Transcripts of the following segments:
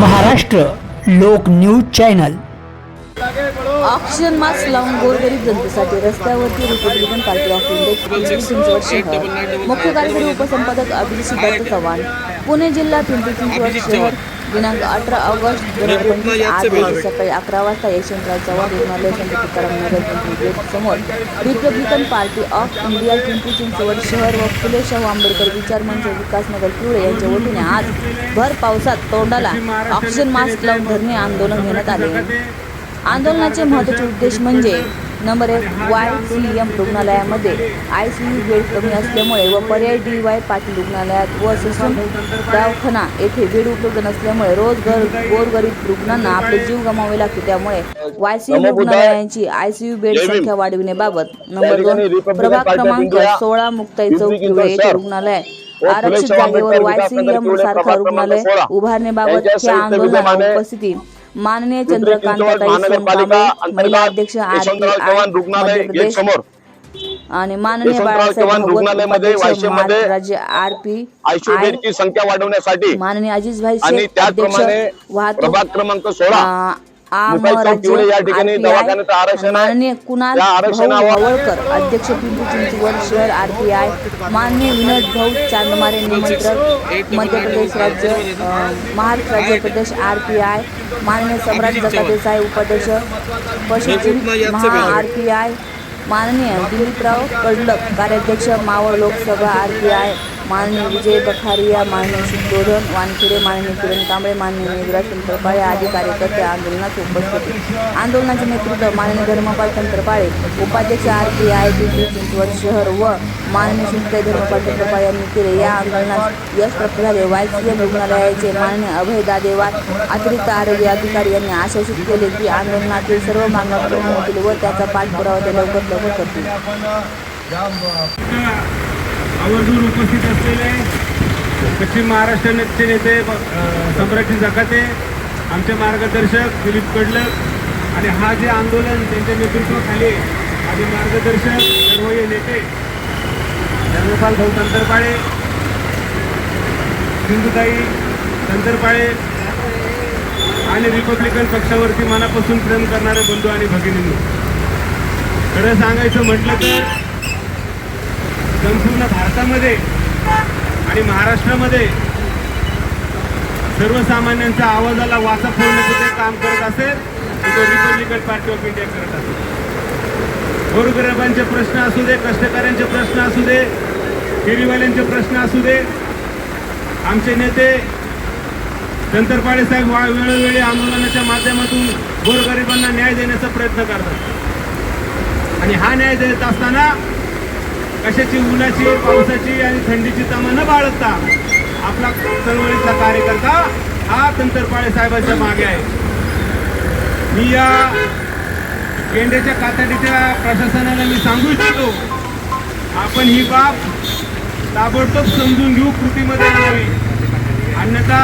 महाराष्ट्र लोक news channel. Oxygen mask लावून गोरगरीब जनतेसाठी रस्त्यावरती Republican party of India Chinchwad शहर मुख्य कार्यकारी उपसंपादक अभिजित सिद्धार्थ चव्हाण पुणे जिल्हा पिंपरी चिंचवड शहर दिनांक अठरा ऑगस्ट दोन हजार पंचवीस आज रोजी सकाळी अकरा वाजता यशवंतराव चव्हाण रुग्णालय संत तुकाराम नगर समोर Republican party of India Pimpri Chinchwad शहर व फुले शाहू आंबेडकर विचार मंच विकासनगर पिवळे यांच्या वतीने आज भर पावसात तोंडाला ऑक्सिजन मास्क लावून धरणे आंदोलन घेण्यात आले. आंदोलनाचे महत्त्वाचे उद्देश म्हणजे नंबर एक वाय सी एम रुग्णालयामध्ये आय सी यू बेड कमी असल्यामुळे व पर्याय डी वाय पाटील रुग्णालयात व ससून दवाखाना येथे बेड उपलब्ध नसल्यामुळे रोज घर गोरगरीब रुग्णांना आपले जीव गमावे लागते. त्यामुळे वाय सी एम रुग्णालयांची आय सी यू बेड संख्या वाढविण्याबाबत नंबर दोन प्रभाग क्रमांक सोळा मुक्ताई चौक येथे रुग्णालय आरक्षित जागेवर वाय सी एम सारखा रुग्णालय उभारण्याबाबत आंदोलनाला उपस्थिती. माननीय चंद्रकांत महिला अध्यक्ष आर समोर. आणि माननीय बाळासाहेब रुग्णालयामध्ये वाशिममध्ये राज्य आर पी आयसीयू आय बेडची संख्या वाढवण्यासाठी माननीय अजिजभाई आणि शेख त्याचप्रमाणे वाहतूक क्रमांक सोळा. या ठिकाणी दवाखान्याचं आरक्षण. माननीय कुणाल अध्यक्ष पिंपरी चिंचवड शहर आरपीआय माननीय विनोद भाऊ चांदमारे निमंत्रक मध्य प्रदेश राज्य महाराष्ट्र राज्य प्रदेश आरपीआय माननीय सम्राट जकाते साहेब उपाध्यक्ष पशुचिन महा आरपीआय माननीय दिलीपराव कडलक कार्याध्यक्ष मावळ लोकसभा आरपीआय माननीय विजय बखारिया माननीय शुद्धोधन वानखेडे माननीय किरण कांबळे माननीय मेघराज तंत्रपाळे आदी कार्यकर्ते आंदोलनात उपस्थित होते. आंदोलनाचे नेतृत्व माननीय धर्मपाल तंत्रपाळे उपाध्यक्ष R P I Pimpri Chinchwad शहर व माननीय शिंदे धर्मपाल तंत्रपाळे यांनी केले. या आंदोलनात यश प्राप्त झाले. वायसीएम रुग्णालयाचे माननीय अभय दादेवार अतिरिक्त आरोग्य अधिकारी यांनी आश्वासित केले की आंदोलनातील सर्व मागण्या पूर्ण होतील व त्याचा पाठपुरावा ते लवकर लवकर करतील. आवर्जून उपस्थित असलेले पश्चिम महाराष्ट्राचे नेते अ, सम्राटी जकाते आमचे मार्गदर्शक दिलीप कडलक आणि हा जे आंदोलन त्यांच्या नेतृत्वाखाली आहे, मार्गदर्शक सर्व नेते धर्मपाल भाऊ तंतरपाळे सिंधुताई तंतरपाळे आणि रिपब्लिकन पक्षावरती मनापासून प्रेम करणारे बंधू आणि भगिनींनी. खरं सांगायचं म्हटलं तर संपूर्ण भारतामध्ये आणि महाराष्ट्रामध्ये सर्वसामान्यांच्या आवाजाला वाचा फोडण्याचं ते काम करत असेल तर तो रिपब्लिकन पार्टी ऑफ इंडिया करत असेल. गोरगरिबांचे प्रश्न असू दे कष्टकऱ्यांचे प्रश्न असू दे फेरीवाल्यांचे प्रश्न असू दे आमचे नेते तंत्रपाळे साहेब वा- वेळोवेळी आंदोलनाच्या माध्यमातून गोरगरिबांना न्याय देण्याचा प्रयत्न करतात. आणि हा न्याय देत असताना कशाची उन्हाची पावसाची आणि थंडीची तमा न बाळगता. आपला चळवळीचा कार्यकर्ता हा तंतरपाळे साहेबांच्या मागे आहे. मी या गेंड्याच्या कातडीच्या प्रशासनाला मी सांगू इच्छितो आपण ही बाब ताबडतोब समजून घेऊ कृतीमध्ये आणावी अन्यथा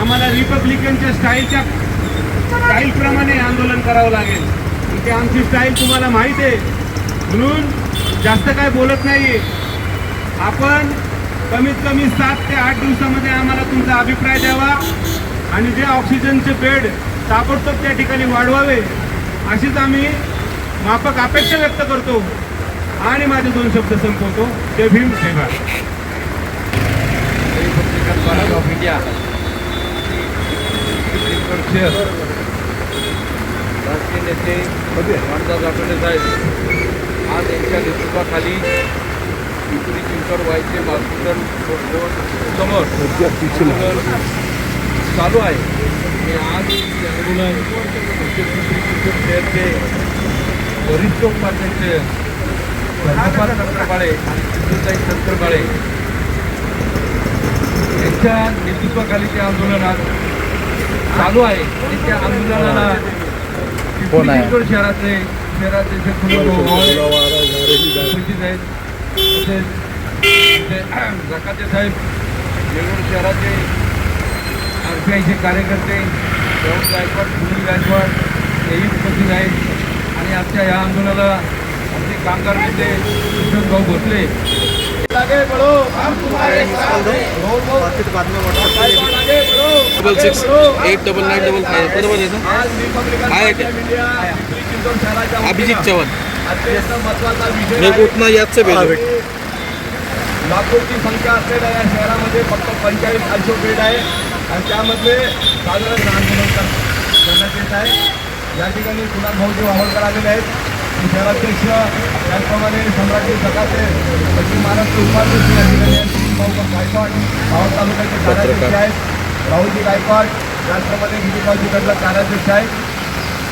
आम्हाला रिपब्लिकनच्या स्टाईलच्या स्टाईलप्रमाणे आंदोलन करावं लागेल. ते आमची स्टाईल तुम्हाला माहीत आहे. म्हणून जास्त काय बोलत नाही. आपण कमीत कमी सात ते आठ दिवसामध्ये आम्हाला तुमचा अभिप्राय द्यावा आणि जे ऑक्सिजनचे बेड ताबडतोब त्या ठिकाणी वाढवावे अशीच आम्ही माफक अपेक्षा व्यक्त करतो आणि माझे दोन शब्द संपवतो. ते भीम सेवा ऑफ इंडिया राजकीय नेते साहेब आज यांच्या नेतृत्वाखाली पिंपरी चिंचवड व्हायचे हॉस्पिटल समोर आंदोलन चालू आहे आणि आज हे आंदोलन आमचे पिंपरी चिंचवड शहरचे वरिष्ठ उपाध्यक्ष धर्मपाल तंत्रपाळे आणि सिद्धूताई तंत्रपाळे यांच्या नेतृत्वाखाली ते आंदोलन आज चालू आहे आणि त्या आंदोलनाला पिंपरी चिंचवड शहराचे शहराचे जे प्रमुख उपस्थित आहेत तसेच जकाते साहेब वेगवेगळ्या शहराचे आर पी आयचे कार्यकर्ते राहुल गायकवाड सुनील गायकवाड हेही उपस्थित आहेत. आणि आजच्या या आंदोलनाला आमचे कामगार नेते Bhau Bhosale. Double six eight double nine double five बरोबर आहे ना आहे का अभिजित चव्हाण. हे कुठनं याच भेट लाखोची संख्या असलेल्या या शहरामध्ये फक्त पंचेचाळीस आयशो बेड आहे. आणि त्यामध्ये साधारण आंदोलन कर- करण्यात येत आहे. या ठिकाणी कुणाल भाऊजी वाहवलकर आलेले आहेत. शहराध्यक्ष त्याचप्रमाणे सम्राजी सकासे पश्चिम महाराष्ट्र उपाध्यक्ष या ठिकाणी आहेत. भाऊ गायकवाड भाऊ तालुक्याचे कार्याध्यक्ष आहेत. राहुलजी गायकवाड त्याचप्रमाणे गिरीबाजी कडला कार्याध्यक्ष आहेत.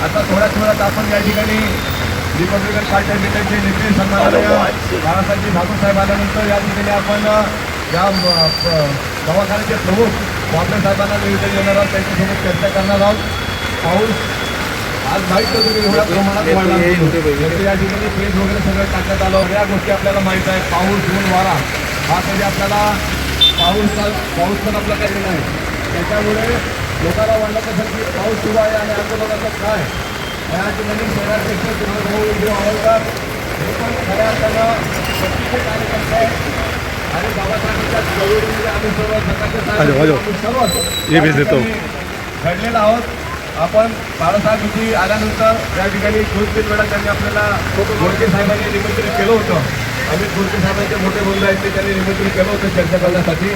आता थोड्याच वेळात आपण या ठिकाणी रिपब्लिकन पार्टी ऑफ इंडियाचे नेते सन्माननीय बाळासाहेबजी ठाकूर साहेब आल्यानंतर या ठिकाणी आपण या दवाखान्याचे प्रमुख वापरे साहेबांना निवेदन देणार आहोत. त्यांच्यासोबत चर्चा करणार आहोत. पाऊस आज माहीत नव्हतं की एवढ्या प्रमाणात वाढला या ठिकाणी प्रेस वगैरे सगळं टाकण्यात आलं. या गोष्टी आपल्याला माहीत आहे पाऊस ऊन वारा. हा कधी आपल्याला पाऊस पाऊस पण आपला काही नाही. त्याच्यामुळे लोकांना वाटलं कसं की पाऊस सुरू आहे आणि आंदोलनाचं काय? या ठिकाणी शहराध्यक्ष भाऊ उद्धव आवडकर हे पण खऱ्या अर्थानं शक्तीचे कार्यकर्ते आणि बाबासाहेबांच्या चळवळीमध्ये आम्ही सर्व सकाळचे सर्व घडलेला आहोत. आपण बाळासाहेबजी आल्यानंतर या ठिकाणी दोन तीन वेळा त्यांनी आपल्याला गोडके साहेबांनी निमंत्रित केलं होतं. आम्ही गोडके साहेबांचे मोठे बंधू आहेत ते त्यांनी निमंत्रित केलं होतं चर्चा करण्यासाठी.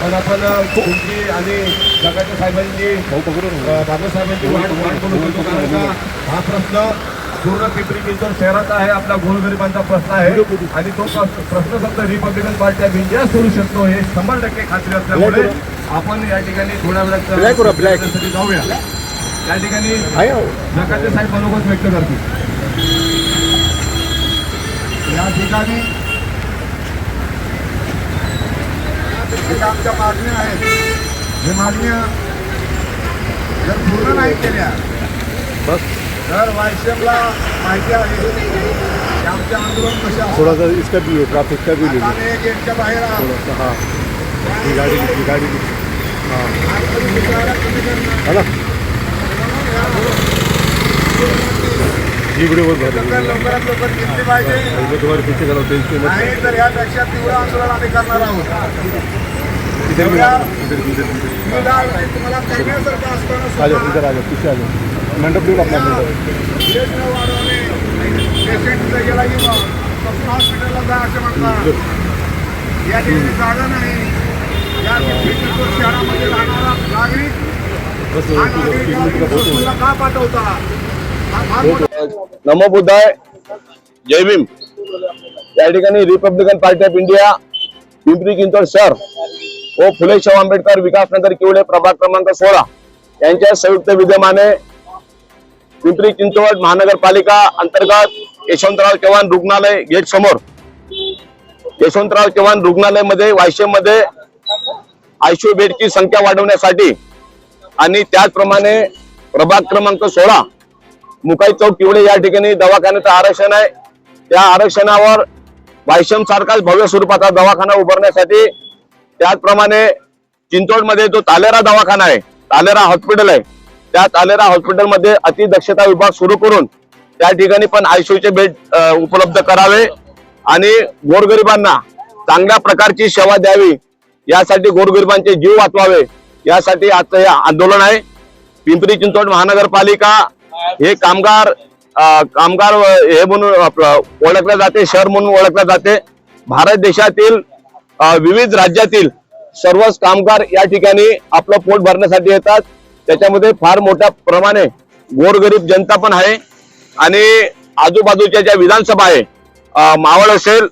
पण आपण तुमची आणि जगाच्या साहेबांची बाबासाहेबांची वाट वाट बनवू होतो. कारण का हा प्रश्न पूर्ण पिंपरी चिंचवड शहराचा आहे आपल्या गोरगरिबांचा प्रश्न आहे. आणि तो प्रश्न फक्त रिपब्लिकन पार्टी ऑफ इंडिया सोडू शकतो हे शंभर टक्के खात्री असल्यामुळे आपण या ठिकाणी थोड्या वेळात जाऊया. त्या ठिकाणी जगाचे साहेब मनोगत व्यक्त करतील. या ठिकाणी ज्या आमच्या मागण्या आहेत हे। मागण्या जर पूर्ण नाही केल्या तर वायसीएमला माहिती आहे की आमचे आंदोलन कशा थोड़ा सा इसका भी ट्रैफ़िक का भी गेटच्या बाहेर सा हाँ। गाड़ी गाड़ी कमी करणार. लवकर भारी लवकरात लवकर घेतली पाहिजे. नाही तर यापेक्षा तीव्र आंदोलन आम्ही करणार आहोत. तुम्हाला करण्यासारखं असताना मंडप वेळ न वाढवणे पेशंट गेला हॉस्पिटलला जा असं म्हणतात. या ठिकाणी जागा नाही. या शहरामध्ये राहणारा नागरिक हा का पाठवता? नमो बुद्धाय. जय भीम. या ठिकाणी Republican Party of India Pimpri Chinchwad शहर व फुले शाहू आंबेडकर विकासनगर किवळे प्रभाग क्रमांक सोळा यांच्या संयुक्त विद्यमाने पिंपरी चिंचवड महानगरपालिका अंतर्गत यशवंतराव चव्हाण रुग्णालय गेट समोर. यशवंतराव चव्हाण रुग्णालयमध्ये वायशे मध्ये आयसीयू बेडची संख्या वाढवण्यासाठी आणि त्याचप्रमाणे प्रभाग क्रमांक सोळा मुकाई चौक किवडे या ठिकाणी दवाखान्याचं आरक्षण आहे. त्या आरक्षणावर वायशम सारखाच भव्य स्वरूपाचा दवाखाना उभारण्यासाठी त्याचप्रमाणे चिंचवडमध्ये जो तालेरा दवाखाना आहे तालेरा हॉस्पिटल आहे त्या तालेरा हॉस्पिटलमध्ये अतिदक्षता विभाग सुरू करून त्या ठिकाणी पण आयसीयूचे बेड उपलब्ध करावे आणि गोरगरिबांना चांगल्या प्रकारची सेवा द्यावी. यासाठी गोरगरिबांचे जीव वाचवावे. यासाठी आजचं हे आंदोलन आहे. पिंपरी चिंचवड महानगरपालिका हे कामगार कामगार हे म्हणून ओळखले जाते शहर म्हणून ओळखले जाते. भारत देशातील विविध राज्यातील सर्वच कामगार या ठिकाणी आपलं पोट भरण्यासाठी येतात. त्याच्यामध्ये फार मोठ्या प्रमाणे गोरगरीब जनता पण आहे. आणि आजूबाजूच्या ज्या विधानसभा आहे मावळ असेल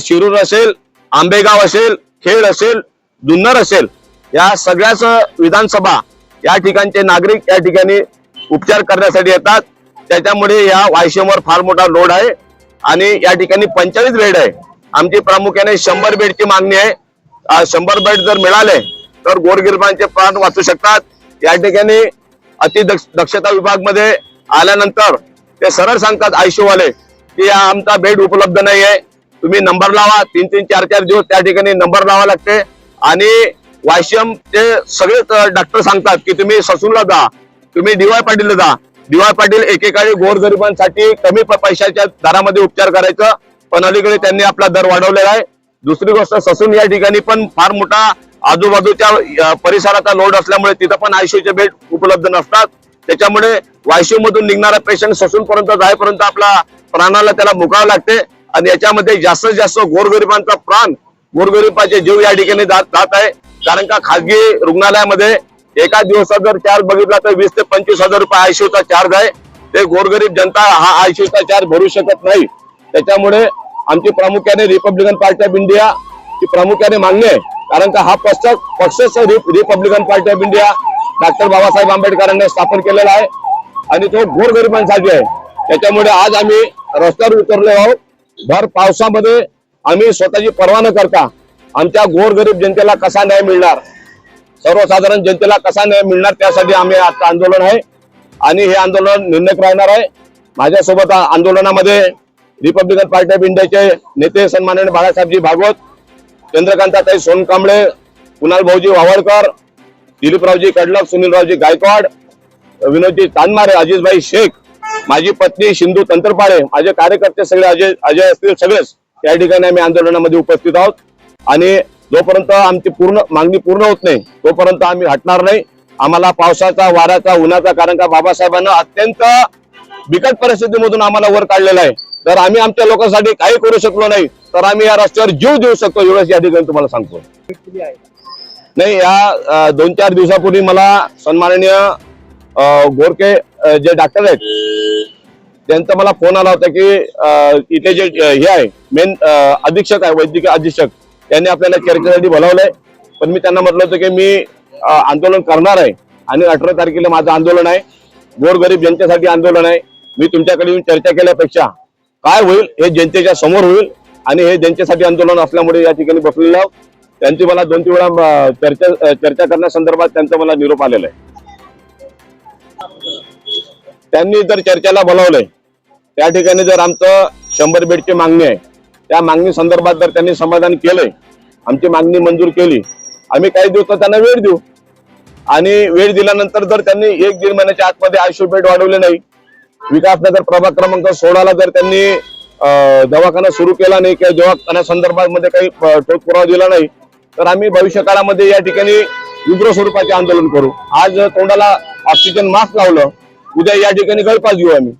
शिरूर असेल आंबेगाव असेल खेड असेल जुन्नर असेल या सगळ्याच विधानसभा या ठिकाणचे नागरिक या ठिकाणी उपचार करण्यासाठी येतात. त्याच्यामुळे या वायशेमवर फार मोठा लोड आहे. आणि या ठिकाणी पंचेचाळीस बेड आहे. आमची प्रामुख्याने शंभर बेडची मागणी आहे. शंभर बेड जर मिळाले तर गोरगिरबांचे प्राण वाचू शकतात. या ठिकाणी अति दक्षता विभागमध्ये आल्यानंतर ते सरळ सांगतात आयसीयू की आमचा बेड उपलब्ध नाही आहे तुम्ही नंबर लावा. तीन तीन चार चार दिवस त्या ठिकाणी नंबर लावा लागते. आणि वायसीएम ते सगळेच डॉक्टर सांगतात की तुम्ही ससूनला जा. तुम्ही डीवाय पाटीलला जा. डीवाय पाटील एकेकाळी गोरगरिबांसाठी कमी पैशाच्या दरामध्ये उपचार करायचं. पण अलीकडे त्यांनी आपला दर वाढवलेला आहे. दुसरी गोष्ट ससून या ठिकाणी पण फार मोठा आजूबाजूच्या परिसराचा लोड असल्यामुळे तिथं पण आयसीयूचे बेड उपलब्ध नसतात. त्याच्यामुळे वायसीयू मधून निघणारा पेशंट ससून पर्यंत जाईपर्यंत आपला प्राणाला त्याला मुकावं लागते. आणि याच्यामध्ये जास्तीत जास्त गोरगरिबांचा प्राण गोरगरिबाचे जीव या ठिकाणी जात जात आहे. कारण का खाजगी रुग्णालयामध्ये एका दिवसात जर चार्ज बघितला तर वीस ते पंचवीस हजार रुपये आयसीयूचा चार्ज आहे. ते गोरगरीब जनता हा आयसीयूचा चार्ज भरू शकत नाही. त्याच्यामुळे आमची प्रामुख्याने रिपब्लिकन पार्टी ऑफ इंडिया ची प्रामुख्याने मागणी आहे. कारण का हा पक्ष पक्षच Republican Party of India doctor Babasaheb आंबेडकरांनी स्थापन केलेला आहे. आणि तो गोरगरिबांसाठी आहे. त्याच्यामुळे आज आम्ही रस्त्यावर उतरलो आहोत. भर पावसामध्ये आम्ही स्वतःची पर्वा न करता आमच्या गोरगरीब जनतेला कसा न्याय मिळणार? सर्वसाधारण जनतेला कसा न्याय मिळणार त्यासाठी आम्ही आता आंदोलन आहे. आणि हे आंदोलन निर्णय राहणार आहे. माझ्यासोबत आंदोलनामध्ये रिपब्लिकन पार्टी ऑफ इंडियाचे नेते सन्माननीय बाळासाहेबजी भागवत चंद्रकांताताई सोनकांबळे कुणाल भाऊजी वावळकर दिलीपरावजी कडलक सुनीलरावजी गायकवाड विनोदजी तानमारे अजिजभाई शेख माझी पत्नी सिंधू तंत्रपाळे माझे कार्यकर्ते सगळे अजय अजय असतील सगळेच. या ठिकाणी आम्ही आंदोलनामध्ये उपस्थित आहोत. आणि जोपर्यंत आमची पूर्ण मागणी पूर्ण होत नाही तोपर्यंत आम्ही हटणार नाही. आम्हाला पावसाचा वाऱ्याचा उन्हाचा कारण का बाबासाहेबांना अत्यंत बिकट परिस्थितीमधून आम्हाला वर काढलेला आहे. तर आम्ही आमच्या लोकांसाठी काही करू शकलो नाही तर आम्ही या रस्त्यावर जीव देऊ शकतो. एवढंच या ठिकाणी तुम्हाला सांगतो. नाही या दोन चार दिवसापूर्वी मला सन्माननीय गोरके जे डॉक्टर आहेत त्यांचा मला फोन आला होता की इथे जे हे आहे मेन अधीक्षक आहे वैद्यकीय अधीक्षक. त्यांनी आपल्याला चर्चेसाठी बोलावलंय. पण मी त्यांना म्हटलं होतं की मी आंदोलन करणार आहे. आणि अठरा तारखेला माझं आंदोलन आहे. गोरगरीब जनतेसाठी आंदोलन आहे. मी तुमच्याकडे येऊन चर्चा केल्यापेक्षा काय होईल हे जनतेच्या समोर होईल आणि हे जनतेसाठी आंदोलन असल्यामुळे या ठिकाणी बसलेलं आहोत. त्यांची मला दोन तीन वेळा चर्चा चर्चा करण्यासंदर्भात त्यांचा मला निरोप आलेला आहे. त्यांनी जर चर्चेला बोलावलंय त्या ठिकाणी जर आमचं शंभर बेडची मागणी आहे त्या मागणी संदर्भात जर त्यांनी समाधान केलंय आमची मागणी मंजूर केली आम्ही काही दिवस त्यांना वेळ देऊ. आणि वेळ दिल्यानंतर जर त्यांनी एक दीड महिन्याच्या आतमध्ये आयुष्य बेड वाढवले नाही विकासनगर प्रभाग क्रमांक सोळाला जर त्यांनी दवाखाना सुरू केला नाही किंवा दवाखान्या संदर्भात मध्ये काही अं, पुरावा दिला नाही तर आम्ही भविष्य काळामध्ये या ठिकाणी उग्र स्वरूपाचे आंदोलन करू. आज तोंडाला ऑक्सिजन मास्क लावलं उद्या या ठिकाणी गळपास घेऊ आम्ही.